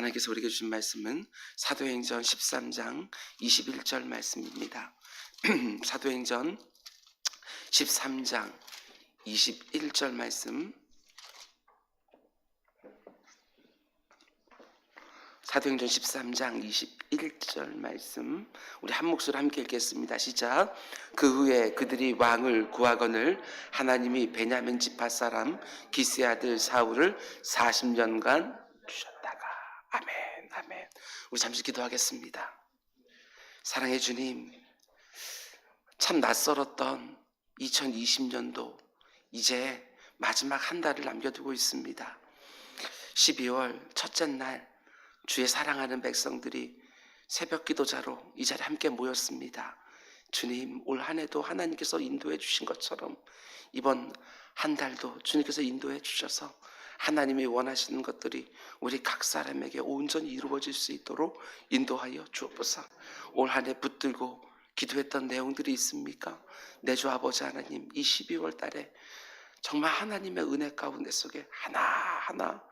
하나님께서 우리에게 주신 말씀은 사도행전 13장 21절 말씀입니다. 사도행전 13장 21절 말씀 사도행전 13장 21절 말씀 우리 한 목소리 함께 읽겠습니다. 시작. 그 후에 그들이 왕을 구하거늘 하나님이 베냐민 지파 사람 기스의 아들 사울을 40년간 주셨다가 아멘 아멘. 우리 잠시 기도하겠습니다. 사랑해 주님 참 낯설었던 2020년도 이제 마지막 한 달을 남겨두고 있습니다. 12월 첫째 날 주의 사랑하는 백성들이 새벽 기도자로 이 자리에 함께 모였습니다. 주님, 올 한 해도 하나님께서 인도해 주신 것처럼 이번 한 달도 주님께서 인도해 주셔서 하나님이 원하시는 것들이 우리 각 사람에게 온전히 이루어질 수 있도록 인도하여 주옵소서. 올 한 해 붙들고 기도했던 내용들이 있습니까? 내 주 아버지 하나님, 이 12월 달에 정말 하나님의 은혜 가운데 속에 하나하나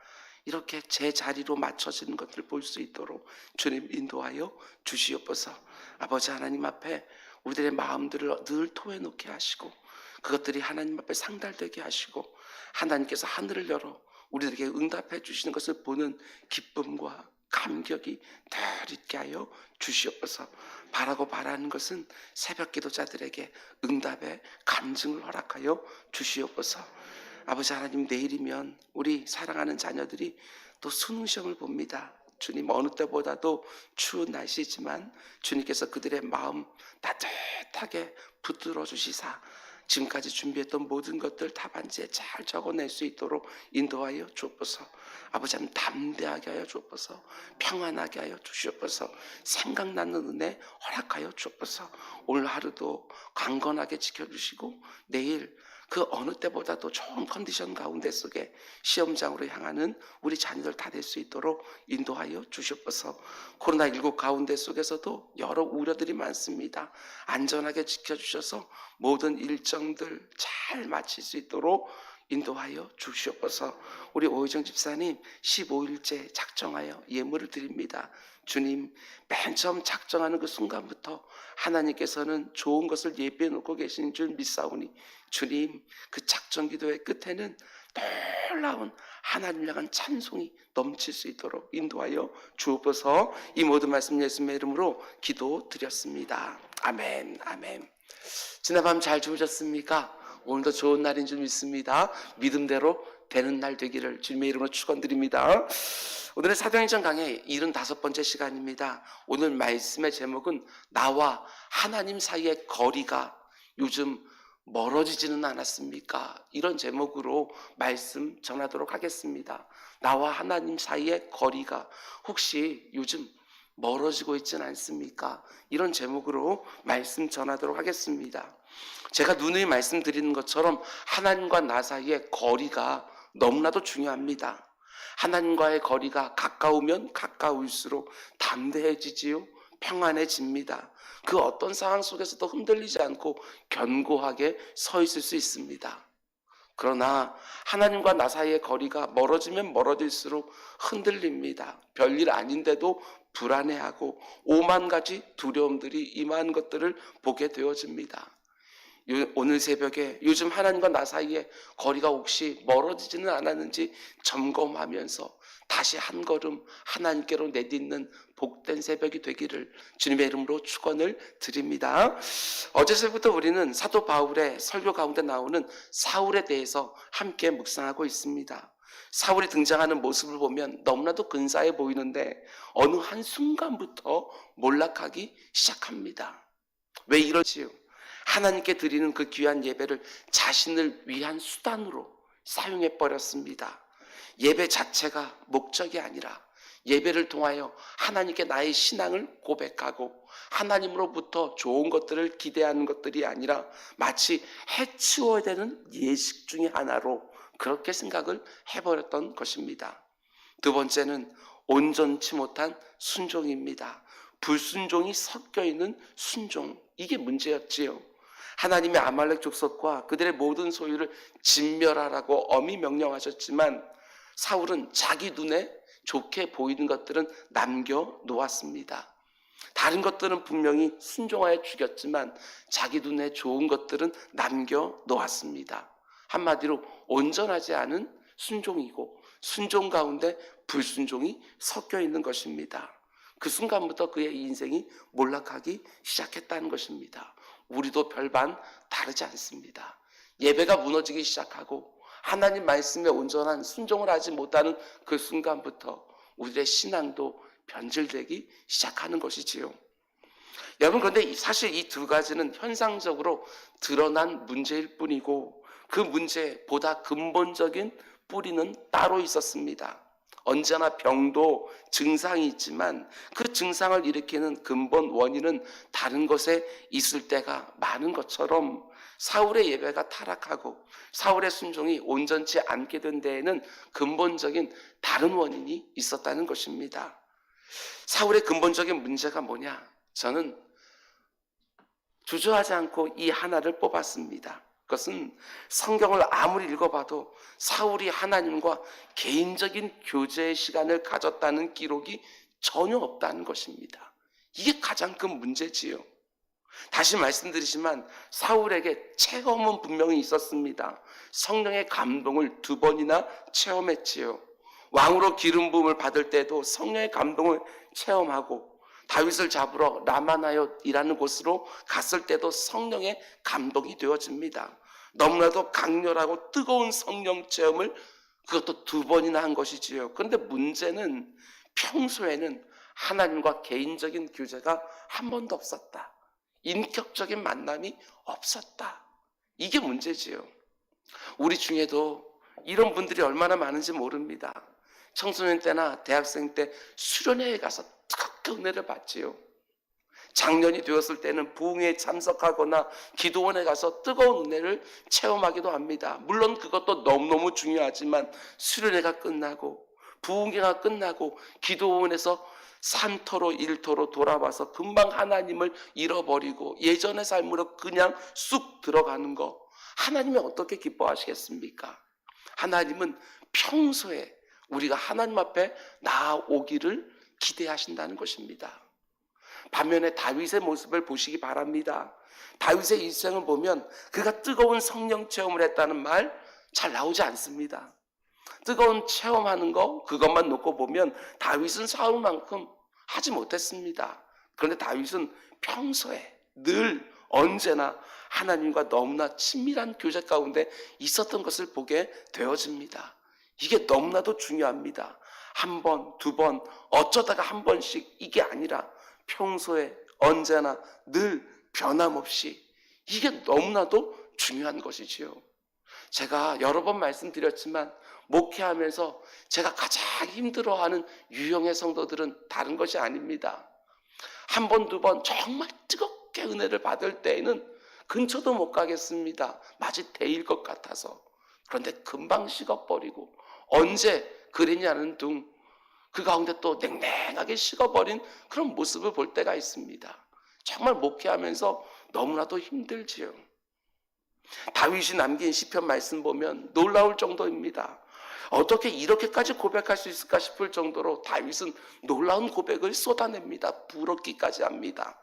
이렇게 제 자리로 맞춰지는 것들을 볼 수 있도록 주님 인도하여 주시옵소서. 아버지 하나님 앞에 우리들의 마음들을 늘 토해놓게 하시고 그것들이 하나님 앞에 상달되게 하시고 하나님께서 하늘을 열어 우리들에게 응답해 주시는 것을 보는 기쁨과 감격이 늘 있게 하여 주시옵소서. 바라고 바라는 것은 새벽 기도자들에게 응답의 간증을 허락하여 주시옵소서. 아버지 하나님 내일이면 우리 사랑하는 자녀들이 또 수능 시험을 봅니다. 주님 어느 때보다도 추운 날씨지만 주님께서 그들의 마음 따뜻하게 붙들어 주시사 지금까지 준비했던 모든 것들 답안지에 잘 적어낼 수 있도록 인도하여 주옵소서. 아버지 하나님 담대하게 하여 주옵소서. 평안하게 하여 주시옵소서. 생각나는 은혜 허락하여 주옵소서. 오늘 하루도 강건하게 지켜주시고 내일 그 어느 때보다도 좋은 컨디션 가운데 속에 시험장으로 향하는 우리 자녀들 다 될 수 있도록 인도하여 주시옵소서. 코로나19 가운데 속에서도 여러 우려들이 많습니다. 안전하게 지켜주셔서 모든 일정들 잘 마칠 수 있도록 인도하여 주시옵소서. 우리 오희정 집사님 15일째 작정하여 예물을 드립니다. 주님, 맨 처음 작정하는 그 순간부터 하나님께서는 좋은 것을 예비해 놓고 계신 줄 믿사오니 주님, 그 작정 기도의 끝에는 놀라운 하나님 향한 찬송이 넘칠 수 있도록 인도하여 주옵소서. 이 모든 말씀 예수님의 이름으로 기도 드렸습니다. 아멘, 아멘. 지난밤 잘 주무셨습니까? 오늘도 좋은 날인 줄 믿습니다. 믿음대로 되는 날 되기를 주님의 이름으로 축원드립니다. 오늘의 사도행전 강의 75번째 시간입니다. 오늘 말씀의 제목은 나와 하나님 사이의 거리가 요즘 멀어지지는 않았습니까? 이런 제목으로 말씀 전하도록 하겠습니다. 나와 하나님 사이의 거리가 혹시 요즘 멀어지고 있지는 않습니까? 이런 제목으로 말씀 전하도록 하겠습니다. 제가 누누이 말씀드리는 것처럼 하나님과 나 사이의 거리가 너무나도 중요합니다. 하나님과의 거리가 가까우면 가까울수록 담대해지지요. 평안해집니다. 그 어떤 상황 속에서도 흔들리지 않고 견고하게 서 있을 수 있습니다. 그러나 하나님과 나 사이의 거리가 멀어지면 멀어질수록 흔들립니다. 별일 아닌데도 불안해하고 오만 가지 두려움들이 임한 것들을 보게 되어집니다. 요- 오늘 새벽에 요즘 하나님과 나 사이에 거리가 혹시 멀어지지는 않았는지 점검하면서 다시 한 걸음 하나님께로 내딛는 복된 새벽이 되기를 주님의 이름으로 축원을 드립니다. 어제서부터 우리는 사도 바울의 설교 가운데 나오는 사울에 대해서 함께 묵상하고 있습니다. 사울이 등장하는 모습을 보면 너무나도 근사해 보이는데 어느 한 순간부터 몰락하기 시작합니다. 왜 이러지요? 하나님께 드리는 그 귀한 예배를 자신을 위한 수단으로 사용해 버렸습니다. 예배 자체가 목적이 아니라 예배를 통하여 하나님께 나의 신앙을 고백하고 하나님으로부터 좋은 것들을 기대하는 것들이 아니라 마치 해치워야 되는 예식 중의 하나로 그렇게 생각을 해버렸던 것입니다. 두 번째는 온전치 못한 순종입니다. 불순종이 섞여 있는 순종. 이게 문제였지요. 하나님의 아말렉 족속과 그들의 모든 소유를 진멸하라고 엄히 명령하셨지만 사울은 자기 눈에 좋게 보이는 것들은 남겨 놓았습니다. 다른 것들은 분명히 순종하여 죽였지만 자기 눈에 좋은 것들은 남겨 놓았습니다. 한마디로 온전하지 않은 순종이고 순종 가운데 불순종이 섞여 있는 것입니다. 그 순간부터 그의 인생이 몰락하기 시작했다는 것입니다. 우리도 별반 다르지 않습니다. 예배가 무너지기 시작하고 하나님 말씀에 온전한 순종을 하지 못하는 그 순간부터 우리의 신앙도 변질되기 시작하는 것이지요. 여러분 그런데 사실 이 두 가지는 현상적으로 드러난 문제일 뿐이고 그 문제보다 근본적인 뿌리는 따로 있었습니다. 언제나 병도 증상이 있지만 그 증상을 일으키는 근본 원인은 다른 것에 있을 때가 많은 것처럼 사울의 예배가 타락하고 사울의 순종이 온전치 않게 된 데에는 근본적인 다른 원인이 있었다는 것입니다. 사울의 근본적인 문제가 뭐냐? 저는 주저하지 않고 이 하나를 뽑았습니다. 그것은 성경을 아무리 읽어봐도 사울이 하나님과 개인적인 교제의 시간을 가졌다는 기록이 전혀 없다는 것입니다. 이게 가장 큰 문제지요. 다시 말씀드리지만 사울에게 체험은 분명히 있었습니다. 성령의 감동을 두 번이나 체험했지요. 왕으로 기름 부음을 받을 때도 성령의 감동을 체험하고 다윗을 잡으러 라마나요이라는 곳으로 갔을 때도 성령의 감동이 되어집니다. 너무나도 강렬하고 뜨거운 성령 체험을 그것도 두 번이나 한 것이지요. 그런데 문제는 평소에는 하나님과 개인적인 교제가 한 번도 없었다. 인격적인 만남이 없었다. 이게 문제지요. 우리 중에도 이런 분들이 얼마나 많은지 모릅니다. 청소년 때나 대학생 때 수련회에 가서 뜨겁게 은혜를 받지요. 작년이 되었을 때는 부흥회에 참석하거나 기도원에 가서 뜨거운 은혜를 체험하기도 합니다. 물론 그것도 너무너무 중요하지만 수련회가 끝나고 부흥회가 끝나고 기도원에서 산터로 일터로 돌아와서 금방 하나님을 잃어버리고 예전의 삶으로 그냥 쑥 들어가는 거 하나님이 어떻게 기뻐하시겠습니까? 하나님은 평소에 우리가 하나님 앞에 나아오기를 기대하신다는 것입니다. 반면에 다윗의 모습을 보시기 바랍니다. 다윗의 일생을 보면 그가 뜨거운 성령 체험을 했다는 말 잘 나오지 않습니다. 뜨거운 체험하는 거 그것만 놓고 보면 다윗은 사울만큼 하지 못했습니다. 그런데 다윗은 평소에 늘 언제나 하나님과 너무나 친밀한 교제 가운데 있었던 것을 보게 되어집니다. 이게 너무나도 중요합니다. 한 번, 두 번, 어쩌다가 한 번씩 이게 아니라 평소에 언제나 늘 변함없이 이게 너무나도 중요한 것이지요. 제가 여러 번 말씀드렸지만 목회하면서 제가 가장 힘들어하는 유형의 성도들은 다른 것이 아닙니다. 한 번, 두 번 정말 뜨겁게 은혜를 받을 때에는 근처도 못 가겠습니다. 마치 대일 것 같아서. 그런데 금방 식어버리고 언제 그랬냐는 둥 그 가운데 또 냉랭하게 식어버린 그런 모습을 볼 때가 있습니다. 정말 목회하면서 너무나도 힘들지요. 다윗이 남긴 시편 말씀 보면 놀라울 정도입니다. 어떻게 이렇게까지 고백할 수 있을까 싶을 정도로 다윗은 놀라운 고백을 쏟아냅니다. 부럽기까지 합니다.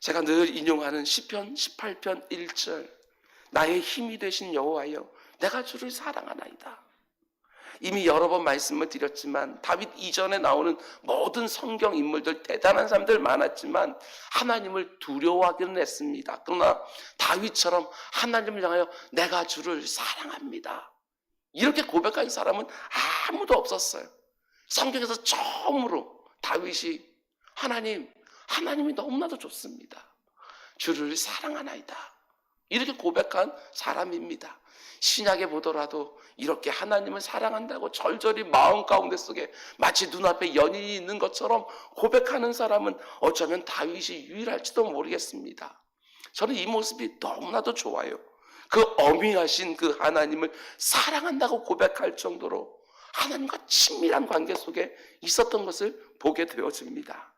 제가 늘 인용하는 시편 18편 1절 나의 힘이 되신 여호와여 내가 주를 사랑하나이다. 이미 여러 번 말씀을 드렸지만 다윗 이전에 나오는 모든 성경 인물들 대단한 사람들 많았지만 하나님을 두려워하기는 했습니다. 그러나 다윗처럼 하나님을 향하여 내가 주를 사랑합니다. 이렇게 고백한 사람은 아무도 없었어요. 성경에서 처음으로 다윗이 하나님, 하나님이 너무나도 좋습니다. 주를 사랑하나이다. 이렇게 고백한 사람입니다. 신약에 보더라도 이렇게 하나님을 사랑한다고 절절히 마음 가운데 속에 마치 눈앞에 연인이 있는 것처럼 고백하는 사람은 어쩌면 다윗이 유일할지도 모르겠습니다. 저는 이 모습이 너무나도 좋아요. 그 어미하신 그 하나님을 사랑한다고 고백할 정도로 하나님과 친밀한 관계 속에 있었던 것을 보게 되어집니다.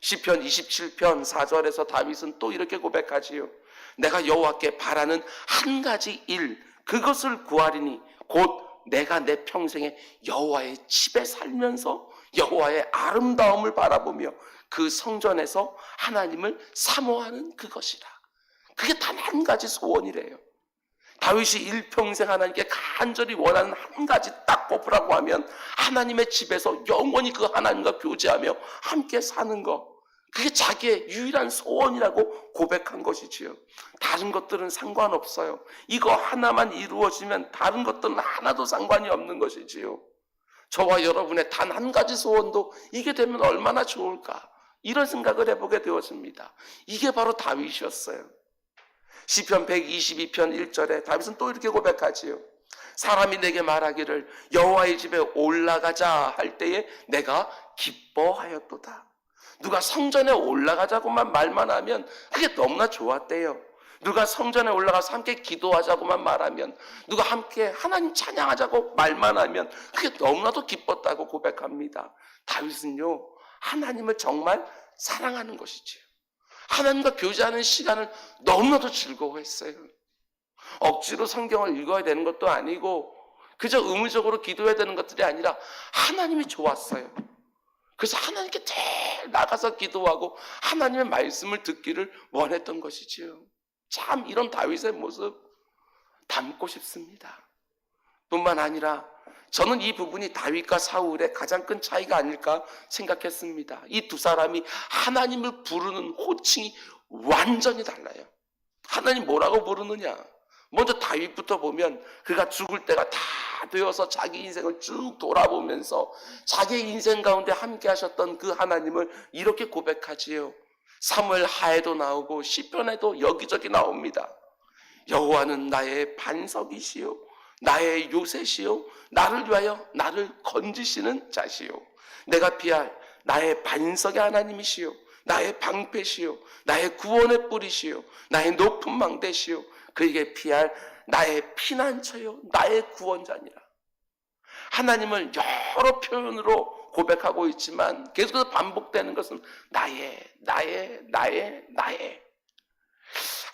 시편 27편 4절에서 다윗은 또 이렇게 고백하지요. 내가 여호와께 바라는 한 가지 일 그것을 구하리니 곧 내가 내 평생에 여호와의 집에 살면서 여호와의 아름다움을 바라보며 그 성전에서 하나님을 사모하는 그것이라. 그게 단 한 가지 소원이래요. 다윗이 일평생 하나님께 간절히 원하는 한 가지 딱 뽑으라고 하면 하나님의 집에서 영원히 그 하나님과 교제하며 함께 사는 것. 그게 자기의 유일한 소원이라고 고백한 것이지요. 다른 것들은 상관없어요. 이거 하나만 이루어지면 다른 것들은 하나도 상관이 없는 것이지요. 저와 여러분의 단 한 가지 소원도 이게 되면 얼마나 좋을까. 이런 생각을 해보게 되었습니다. 이게 바로 다윗이었어요. 시편 122편 1절에 다윗은 또 이렇게 고백하지요. 사람이 내게 말하기를 여호와의 집에 올라가자 할 때에 내가 기뻐하였도다. 누가 성전에 올라가자고만 말만 하면 그게 너무나 좋았대요. 누가 성전에 올라가서 함께 기도하자고만 말하면 누가 함께 하나님 찬양하자고 말만 하면 그게 너무나도 기뻤다고 고백합니다. 다윗은요 하나님을 정말 사랑하는 것이지요. 하나님과 교제하는 시간을 너무나도 즐거워했어요. 억지로 성경을 읽어야 되는 것도 아니고 그저 의무적으로 기도해야 되는 것들이 아니라 하나님이 좋았어요. 그래서 하나님께 제일 나가서 기도하고 하나님의 말씀을 듣기를 원했던 것이지요. 참 이런 다윗의 모습 닮고 싶습니다. 뿐만 아니라 저는 이 부분이 다윗과 사울의 가장 큰 차이가 아닐까 생각했습니다. 이 두 사람이 하나님을 부르는 호칭이 완전히 달라요. 하나님 뭐라고 부르느냐? 먼저 다윗부터 보면 그가 죽을 때가 다 되어서 자기 인생을 쭉 돌아보면서 자기 인생 가운데 함께 하셨던 그 하나님을 이렇게 고백하지요. 사무엘 하에도 나오고 시편에도 여기저기 나옵니다. 여호와는 나의 반석이시요 나의 요새시요 나를 위하여 나를 건지시는 자시요 내가 피할 나의 반석의 하나님이시요 나의 방패시요 나의 구원의 뿌리시요 나의 높은 망대시요 그에게 피할 나의 피난처요 나의 구원자니라 하나님을 여러 표현으로 고백하고 있지만 계속해서 반복되는 것은 나의 나의 나의 나의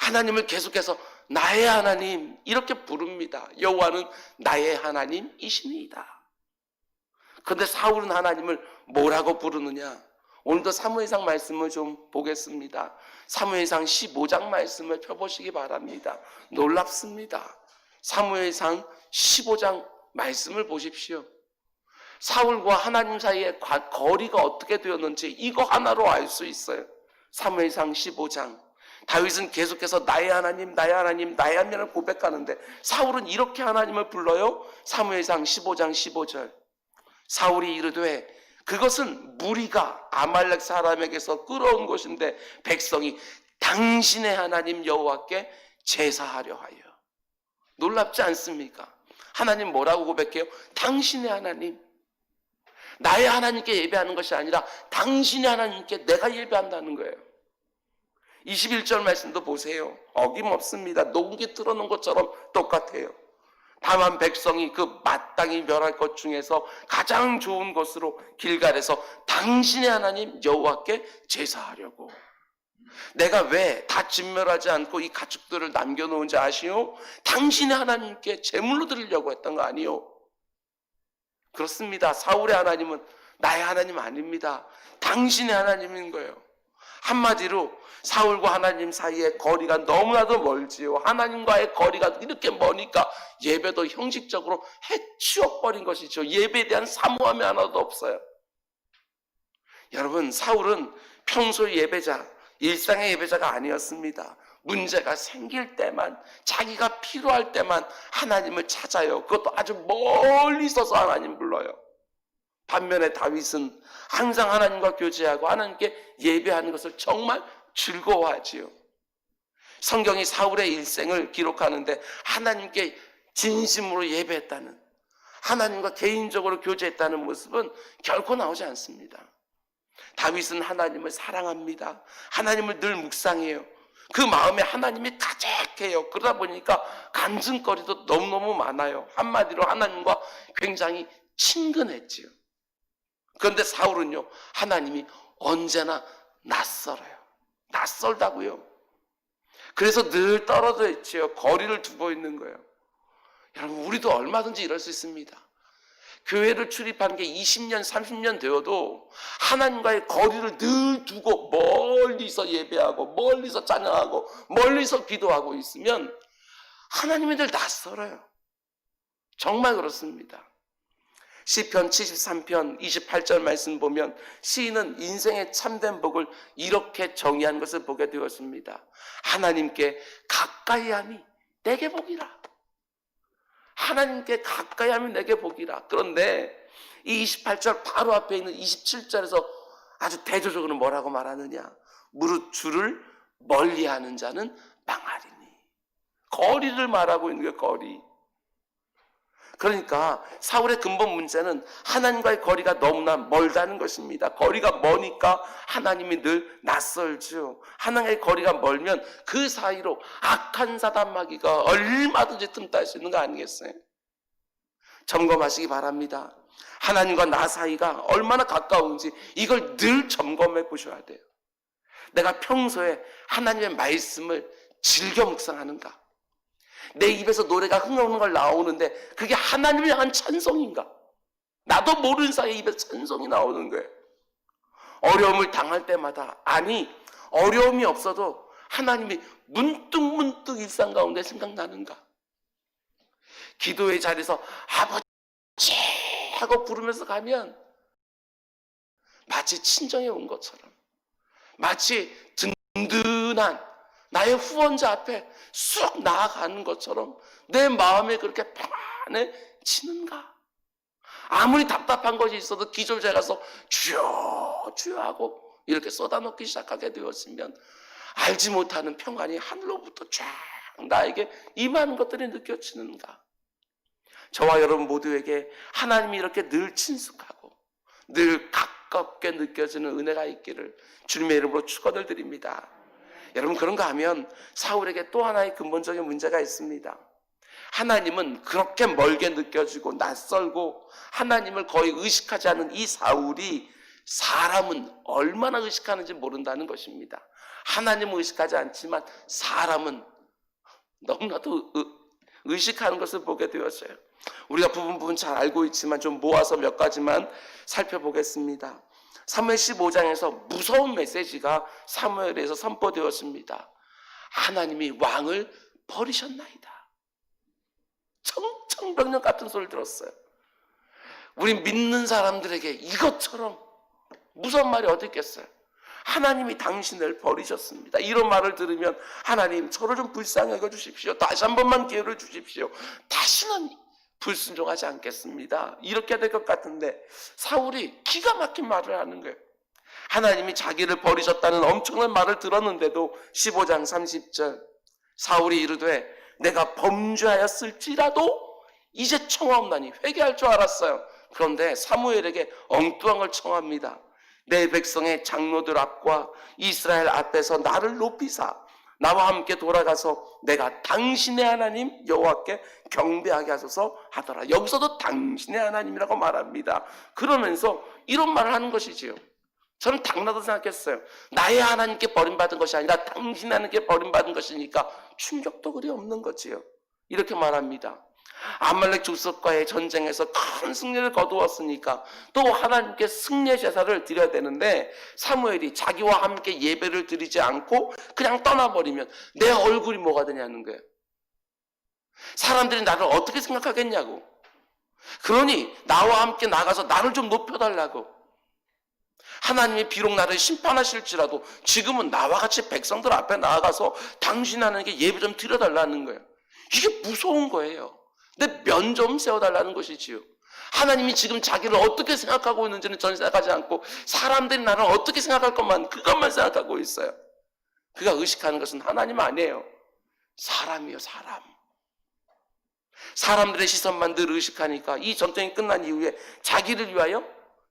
하나님을 계속해서 나의 하나님 이렇게 부릅니다. 여호와는 나의 하나님이시니이다. 그런데 사울은 하나님을 뭐라고 부르느냐? 오늘도 사무엘상 말씀을 좀 보겠습니다. 사무엘상 15장 말씀을 펴보시기 바랍니다. 놀랍습니다. 사무엘상 15장 말씀을 보십시오. 사울과 하나님 사이의 과- 거리가 어떻게 되었는지 이거 하나로 알 수 있어요. 사무엘상 15장. 다윗은 계속해서 나의 하나님, 나의 하나님, 나의 하나님을 고백하는데 사울은 이렇게 하나님을 불러요. 사무엘상 15장 15절. 사울이 이르되 그것은 무리가 아말렉 사람에게서 끌어온 것인데 백성이 당신의 하나님 여호와께 제사하려 하여. 놀랍지 않습니까? 하나님 뭐라고 고백해요? 당신의 하나님. 나의 하나님께 예배하는 것이 아니라 당신의 하나님께 내가 예배한다는 거예요. 21절 말씀도 보세요. 어김없습니다. 녹이 틀어놓은 것처럼 똑같아요. 다만 백성이 그 마땅히 멸할 것 중에서 가장 좋은 것으로 길갈에서 당신의 하나님 여호와께 제사하려고. 내가 왜 다 진멸하지 않고 이 가축들을 남겨놓은지 아시오? 당신의 하나님께 제물로 드리려고 했던 거 아니요? 그렇습니다. 사울의 하나님은 나의 하나님 아닙니다. 당신의 하나님인 거예요. 한마디로 사울과 하나님 사이의 거리가 너무나도 멀지요. 하나님과의 거리가 이렇게 머니까 예배도 형식적으로 해치워버린 것이죠. 예배에 대한 사모함이 하나도 없어요. 여러분, 사울은 평소 예배자, 일상의 예배자가 아니었습니다. 문제가 생길 때만, 자기가 필요할 때만 하나님을 찾아요. 그것도 아주 멀리 있어서 하나님 불러요. 반면에 다윗은 항상 하나님과 교제하고 하나님께 예배하는 것을 정말 즐거워하지요. 성경이 사울의 일생을 기록하는데 하나님께 진심으로 예배했다는 하나님과 개인적으로 교제했다는 모습은 결코 나오지 않습니다. 다윗은 하나님을 사랑합니다. 하나님을 늘 묵상해요. 그 마음에 하나님이 가득해요. 그러다 보니까 간증거리도 너무너무 많아요. 한마디로 하나님과 굉장히 친근했지요. 그런데 사울은요, 하나님이 언제나 낯설어요. 낯설다고요. 그래서 늘 떨어져 있지요. 거리를 두고 있는 거예요. 여러분 우리도 얼마든지 이럴 수 있습니다. 교회를 출입한 게 20년, 30년 되어도 하나님과의 거리를 늘 두고 멀리서 예배하고 멀리서 찬양하고 멀리서 기도하고 있으면 하나님이 늘 낯설어요. 정말 그렇습니다. 시편 73편 28절 말씀 보면 시인은 인생의 참된 복을 이렇게 정의한 것을 보게 되었습니다. 하나님께 가까이 함이 내게 복이라. 하나님께 가까이 하면 내게 복이라. 그런데 이 28절 바로 앞에 있는 27절에서 아주 대조적으로 뭐라고 말하느냐. 무릇 주를 멀리 하는 자는 망하리니. 거리를 말하고 있는 게 거리. 그러니까 사울의 근본 문제는 하나님과의 거리가 너무나 멀다는 것입니다. 거리가 머니까 하나님이 늘 낯설죠. 하나님과의 거리가 멀면 그 사이로 악한 사단마귀가 얼마든지 틈탈 수 있는 거 아니겠어요? 점검하시기 바랍니다. 하나님과 나 사이가 얼마나 가까운지 이걸 늘 점검해 보셔야 돼요. 내가 평소에 하나님의 말씀을 즐겨 묵상하는가? 내 입에서 노래가 흥얼 흥얼 나오는데 그게 하나님을 향한 찬송인가? 나도 모르는 사이에 입에서 찬송이 나오는 거예요. 어려움을 당할 때마다 아니 어려움이 없어도 하나님이 문득문득 일상 가운데 생각나는가? 기도의 자리에서 아버지 하고 부르면서 가면 마치 친정에 온 것처럼 마치 든든한 나의 후원자 앞에 쑥 나아가는 것처럼 내 마음에 그렇게 편안해지는가? 아무리 답답한 것이 있어도 기절제 가서 주여 주여 하고 이렇게 쏟아놓기 시작하게 되었으면 알지 못하는 평안이 하늘로부터 쫙 나에게 임하는 것들이 느껴지는가? 저와 여러분 모두에게 하나님이 이렇게 늘 친숙하고 늘 가깝게 느껴지는 은혜가 있기를 주님의 이름으로 축원을 드립니다. 여러분 그런가 하면 사울에게 또 하나의 근본적인 문제가 있습니다. 하나님은 그렇게 멀게 느껴지고 낯설고 하나님을 거의 의식하지 않은 이 사울이 사람은 얼마나 의식하는지 모른다는 것입니다. 하나님은 의식하지 않지만 사람은 너무나도 의- 의식하는 것을 보게 되었어요. 우리가 부분 부분 잘 알고 있지만 좀 모아서 몇 가지만 살펴보겠습니다. 3월 15장에서 무서운 메시지가 사무엘에서 선포되었습니다. 하나님이 왕을 버리셨나이다. 청청병력 같은 소리를 들었어요. 우리 믿는 사람들에게 이것처럼 무서운 말이 어디 있겠어요? 하나님이 당신을 버리셨습니다. 이런 말을 들으면 하나님 저를 좀 불쌍히 여겨 주십시오. 다시 한 번만 기회를 주십시오. 다시는 불순종하지 않겠습니다. 이렇게 될 것 같은데 사울이 기가 막힌 말을 하는 거예요. 하나님이 자기를 버리셨다는 엄청난 말을 들었는데도 15장 30절 사울이 이르되 내가 범죄하였을지라도 이제 청하옵나니 회개할 줄 알았어요. 그런데 사무엘에게 엉뚱한 걸 청합니다. 내 백성의 장로들 앞과 이스라엘 앞에서 나를 높이사 나와 함께 돌아가서 내가 당신의 하나님 여호와께 경배하게 하소서 하더라. 여기서도 당신의 하나님이라고 말합니다. 그러면서 이런 말을 하는 것이지요. 저는 당나도 생각했어요. 나의 하나님께 버림받은 것이 아니라 당신 하나님께 버림받은 것이니까 충격도 그리 없는 거지요. 이렇게 말합니다. 아말렉 족속과의 전쟁에서 큰 승리를 거두었으니까 또 하나님께 승리의 제사를 드려야 되는데 사무엘이 자기와 함께 예배를 드리지 않고 그냥 떠나버리면 내 얼굴이 뭐가 되냐는 거예요. 사람들이 나를 어떻게 생각하겠냐고. 그러니 나와 함께 나가서 나를 좀 높여달라고. 하나님이 비록 나를 심판하실지라도 지금은 나와 같이 백성들 앞에 나아가서 당신 하나님께 예배 좀 드려달라는 거예요. 이게 무서운 거예요. 내면좀 세워달라는 것이지요. 하나님이 지금 자기를 어떻게 생각하고 있는지는 전 생각하지 않고 사람들이 나를 어떻게 생각할 것만 그것만 생각하고 있어요. 그가 의식하는 것은 하나님 아니에요. 사람이요, 사람. 사람들의 시선만 늘 의식하니까 이 전쟁이 끝난 이후에 자기를 위하여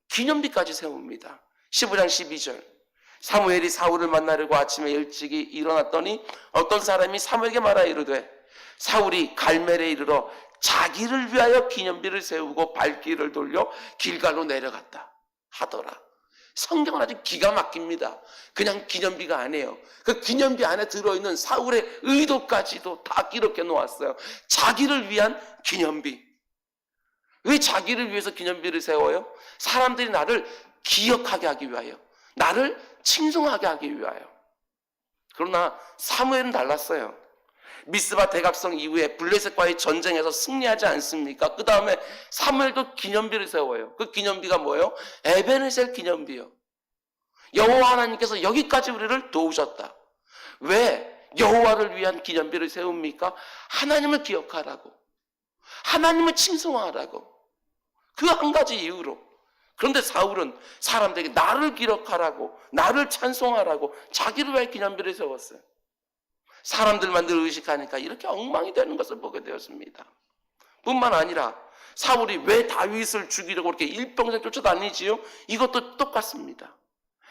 기념비까지 세웁니다. 15장 12절. 사무엘이 사울을 만나려고 아침에 일찍이 일어났더니 어떤 사람이 사무엘에게 말하 이르되 사울이 갈멜에 이르러 자기를 위하여 기념비를 세우고 발길을 돌려 길갈로 내려갔다 하더라. 성경은 아주 기가 막힙니다. 그냥 기념비가 아니에요. 그 기념비 안에 들어있는 사울의 의도까지도 다 기록해 놓았어요. 자기를 위한 기념비. 왜 자기를 위해서 기념비를 세워요? 사람들이 나를 기억하게 하기 위하여. 나를 칭송하게 하기 위하여. 그러나 사무엘은 달랐어요. 미스바 대각성 이후에 블레셋과의 전쟁에서 승리하지 않습니까? 그 다음에 사무엘도 기념비를 세워요. 그 기념비가 뭐예요? 에베네셀 기념비요. 여호와 하나님께서 여기까지 우리를 도우셨다. 왜 여호와를 위한 기념비를 세웁니까? 하나님을 기억하라고. 하나님을 칭송하라고. 그 한 가지 이유로. 그런데 사울은 사람들에게 나를 기록하라고, 나를 찬송하라고 자기를 위해 기념비를 세웠어요. 사람들만 늘 의식하니까 이렇게 엉망이 되는 것을 보게 되었습니다. 뿐만 아니라 사울이 왜 다윗을 죽이려고 그렇게 일평생 쫓아다니지요? 이것도 똑같습니다.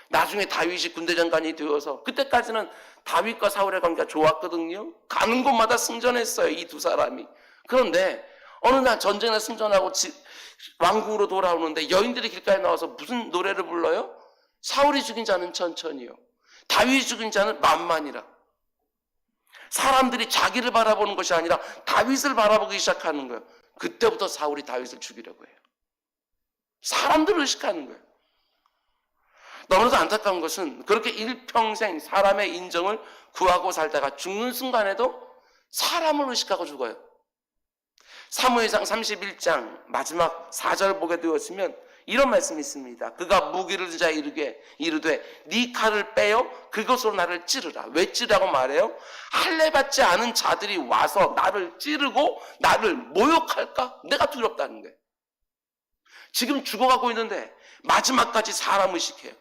나중에 다윗이 군대 장관이 되어서 그때까지는 다윗과 사울의 관계가 좋았거든요. 가는 곳마다 승전했어요. 이 두 사람이. 그런데 어느 날 전쟁에 승전하고 지- 왕궁으로 돌아오는데 여인들이 길가에 나와서 무슨 노래를 불러요? 사울이 죽인 자는 천천히요. 다윗이 죽인 자는 만만이라. 사람들이 자기를 바라보는 것이 아니라 다윗을 바라보기 시작하는 거예요. 그때부터 사울이 다윗을 죽이려고 해요. 사람들을 의식하는 거예요. 너무나도 안타까운 것은 그렇게 일평생 사람의 인정을 구하고 살다가 죽는 순간에도 사람을 의식하고 죽어요. 사무엘상 31장 마지막 4절 보게 되었으면 이런 말씀이 있습니다. 그가 무기를 든 자에 이르게 이르되 네 칼을 빼어 그것으로 나를 찌르라. 왜 찌르라고 말해요? 할례 받지 않은 자들이 와서 나를 찌르고 나를 모욕할까? 내가 두렵다는 거예요. 지금 죽어가고 있는데 마지막까지 사람 의식해요.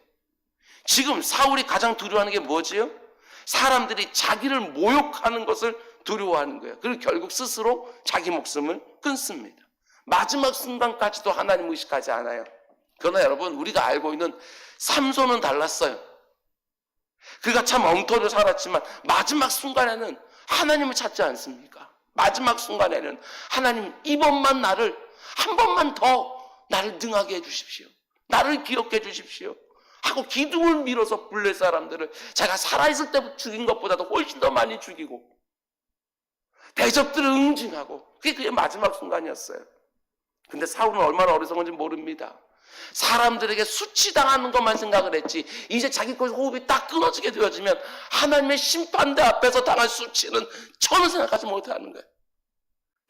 지금 사울이 가장 두려워하는 게 뭐지요? 사람들이 자기를 모욕하는 것을 두려워하는 거예요. 그리고 결국 스스로 자기 목숨을 끊습니다. 마지막 순간까지도 하나님 의식하지 않아요. 그러나 여러분, 우리가 알고 있는 삼손은 달랐어요. 그가 참 엉터리로 살았지만 마지막 순간에는 하나님을 찾지 않습니까? 마지막 순간에는 하나님 이번만 나를 한 번만 더 나를 능하게 해주십시오. 나를 기억해 해 주십시오. 하고 기둥을 밀어서 블레 사람들을 제가 살아있을 때 죽인 것보다도 훨씬 더 많이 죽이고 대적들을 응징하고 그게 그의 마지막 순간이었어요. 근데 사울은 얼마나 어리석은지 모릅니다. 사람들에게 수치당하는 것만 생각을 했지 이제 자기 것 호흡이 딱 끊어지게 되어지면 하나님의 심판대 앞에서 당할 수치는 전혀 생각하지 못하는 거예요.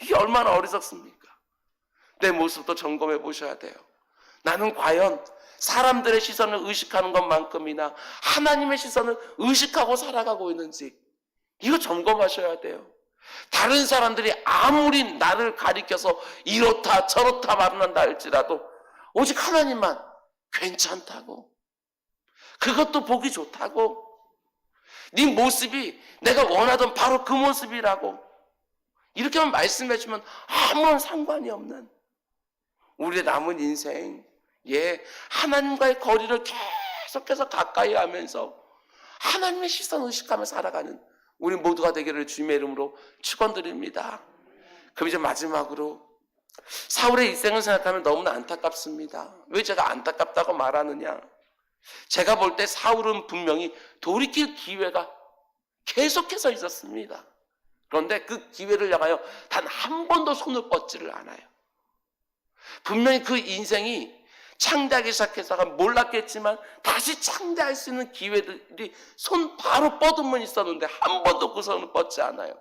이게 얼마나 어리석습니까? 내 모습도 점검해 보셔야 돼요. 나는 과연 사람들의 시선을 의식하는 것만큼이나 하나님의 시선을 의식하고 살아가고 있는지 이거 점검하셔야 돼요. 다른 사람들이 아무리 나를 가리켜서 이렇다 저렇다 말한다 할지라도 오직 하나님만 괜찮다고. 그것도 보기 좋다고. 네 모습이 내가 원하던 바로 그 모습이라고. 이렇게만 말씀해 주면 아무런 상관이 없는 우리의 남은 인생. 예 하나님과의 거리를 계속해서 가까이 하면서 하나님의 시선 의식하며 살아가는 우리 모두가 되기를 주님의 이름으로 축원드립니다. 그럼 이제 마지막으로 사울의 일생을 생각하면 너무나 안타깝습니다. 왜 제가 안타깝다고 말하느냐? 제가 볼 때 사울은 분명히 돌이킬 기회가 계속해서 있었습니다. 그런데 그 기회를 향하여 단 한 번도 손을 뻗지를 않아요. 분명히 그 인생이 창대하기 시작해서가 몰랐겠지만 다시 창대할 수 있는 기회들이 손 바로 뻗으면 있었는데 한 번도 그 손을 뻗지 않아요.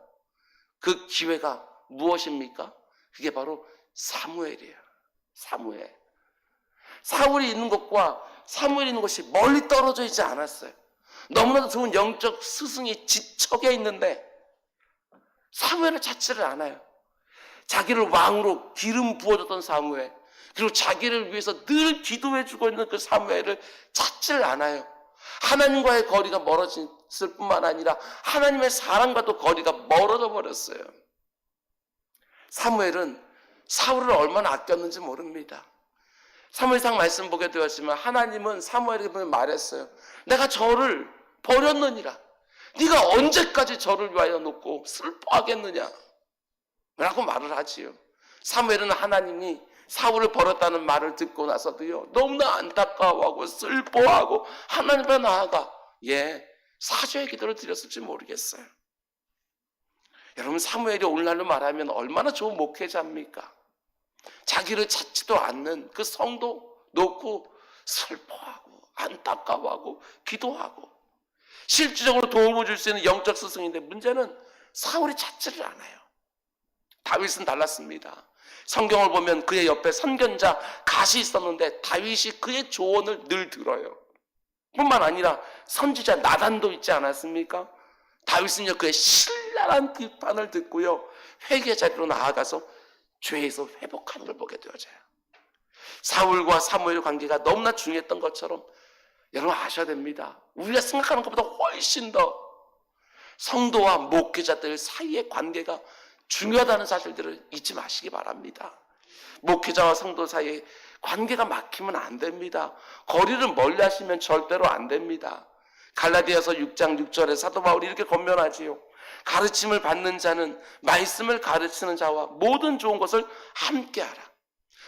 그 기회가 무엇입니까? 그게 바로 사무엘이에요. 사무엘. 사울이 있는 것과 사무엘이 있는 것이 멀리 떨어져 있지 않았어요. 너무나도 좋은 영적 스승이 지척에 있는데 사무엘을 찾지를 않아요. 자기를 왕으로 기름 부어줬던 사무엘, 그리고 자기를 위해서 늘 기도해주고 있는 그 사무엘을 찾지를 않아요. 하나님과의 거리가 멀어졌을 뿐만 아니라 하나님의 사랑과도 거리가 멀어져 버렸어요. 사무엘은 사울을 얼마나 아꼈는지 모릅니다. 사무엘상 말씀 보게 되었지만 하나님은 사무엘에게 말했어요. 내가 저를 버렸느니라. 네가 언제까지 저를 위하여 놓고 슬퍼하겠느냐? 라고 말을 하지요. 사무엘은 하나님이 사울을 버렸다는 말을 듣고 나서도요 너무나 안타까워하고 슬퍼하고 하나님 앞에 나아가 예 사죄의 기도를 드렸을지 모르겠어요. 여러분 사무엘이 오늘날로 말하면 얼마나 좋은 목회자입니까? 자기를 찾지도 않는 그 성도 놓고 슬퍼하고 안타까워하고 기도하고 실질적으로 도움을 줄 수 있는 영적 스승인데 문제는 사울이 찾지를 않아요. 다윗은 달랐습니다. 성경을 보면 그의 옆에 선견자 갓이 있었는데 다윗이 그의 조언을 늘 들어요. 뿐만 아니라 선지자 나단도 있지 않았습니까? 다윗은요 그의 신랄한 비판을 듣고요 회개 자리로 나아가서 죄에서 회복하는 걸 보게 되어져요. 사울과 사무엘 관계가 너무나 중요했던 것처럼 여러분 아셔야 됩니다. 우리가 생각하는 것보다 훨씬 더 성도와 목회자들 사이의 관계가 중요하다는 사실들을 잊지 마시기 바랍니다. 목회자와 성도 사이에 관계가 막히면 안 됩니다. 거리를 멀리 하시면 절대로 안 됩니다. 갈라디아서 6장 6절에 사도 바울이 이렇게 권면하지요. 가르침을 받는 자는 말씀을 가르치는 자와 모든 좋은 것을 함께하라.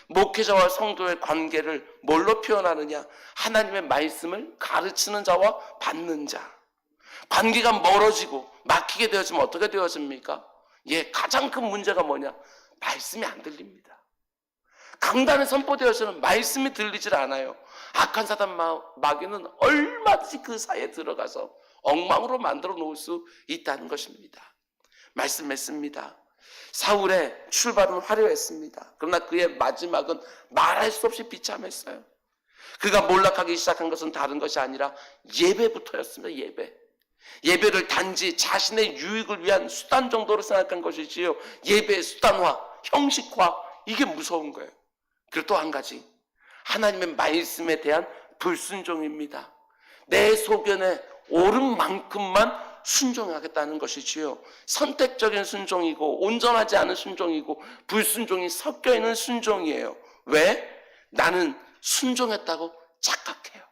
목회자와 성도의 관계를 뭘로 표현하느냐? 하나님의 말씀을 가르치는 자와 받는 자. 관계가 멀어지고 막히게 되어지면 어떻게 되어집니까? 예, 가장 큰 문제가 뭐냐? 말씀이 안 들립니다. 강단에 선포되어서는 말씀이 들리질 않아요. 악한 사단 마- 마귀는 얼마든지 그 사이에 들어가서 엉망으로 만들어 놓을 수 있다는 것입니다. 말씀했습니다. 사울의 출발은 화려했습니다. 그러나 그의 마지막은 말할 수 없이 비참했어요. 그가 몰락하기 시작한 것은 다른 것이 아니라 예배부터였습니다. 예배. 예배를 단지 자신의 유익을 위한 수단 정도로 생각한 것이지요. 예배의 수단화, 형식화, 이게 무서운 거예요. 그리고 또 한 가지. 하나님의 말씀에 대한 불순종입니다. 내 소견에 옳은 만큼만 순종하겠다는 것이지요. 선택적인 순종이고 온전하지 않은 순종이고 불순종이 섞여 있는 순종이에요. 왜? 나는 순종했다고 착각해요.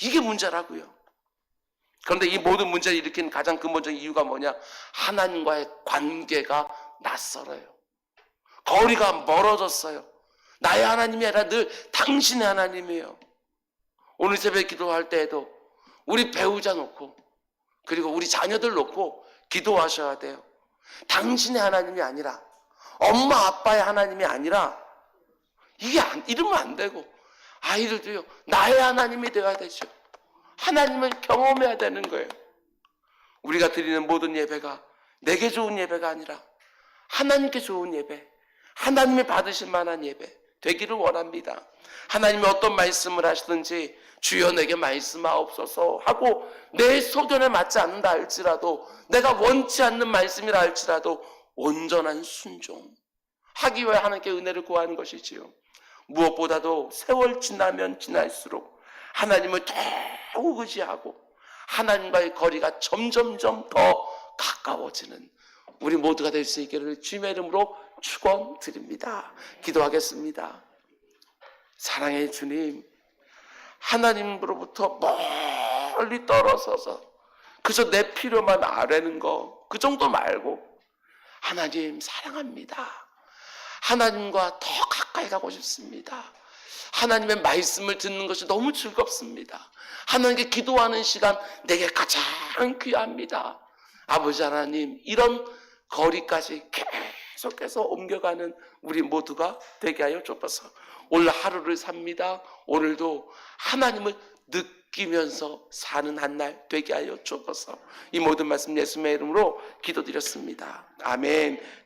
이게 문제라고요. 그런데 이 모든 문제를 일으킨 가장 근본적인 이유가 뭐냐? 하나님과의 관계가 낯설어요. 거리가 멀어졌어요. 나의 하나님이 아니라 늘 당신의 하나님이에요. 오늘 새벽 기도할 때에도 우리 배우자 놓고 그리고 우리 자녀들 놓고 기도하셔야 돼요. 당신의 하나님이 아니라 엄마 아빠의 하나님이 아니라 이게 안, 이러면 안 되고 아이들도요 나의 하나님이 되어야 되죠. 하나님을 경험해야 되는 거예요. 우리가 드리는 모든 예배가 내게 좋은 예배가 아니라 하나님께 좋은 예배, 하나님이 받으실 만한 예배 되기를 원합니다. 하나님이 어떤 말씀을 하시든지 주여 내게 말씀하옵소서 하고 내 소견에 맞지 않는다 할지라도 내가 원치 않는 말씀이라 할지라도 온전한 순종 하기 위해 하나님께 은혜를 구하는 것이지요. 무엇보다도 세월 지나면 지날수록 하나님을 더욱 의지하고 하나님과의 거리가 점점점 더 가까워지는 우리 모두가 될 수 있기를 주님의 이름으로 축원드립니다. 기도하겠습니다. 사랑의 주님, 하나님으로부터 멀리 떨어서서 그저 내 필요만 아뢰는 거, 그 정도 말고 하나님 사랑합니다. 하나님과 더 가까이 가고 싶습니다. 하나님의 말씀을 듣는 것이 너무 즐겁습니다. 하나님께 기도하는 시간 내게 가장 귀합니다. 아버지 하나님, 이런 거리까지 계속해서 옮겨가는 우리 모두가 되게 하여 주옵소서. 오늘 하루를 삽니다. 오늘도 하나님을 느끼면서 사는 한 날 되게 하여 주옵소서. 이 모든 말씀 예수님의 이름으로 기도드렸습니다. 아멘.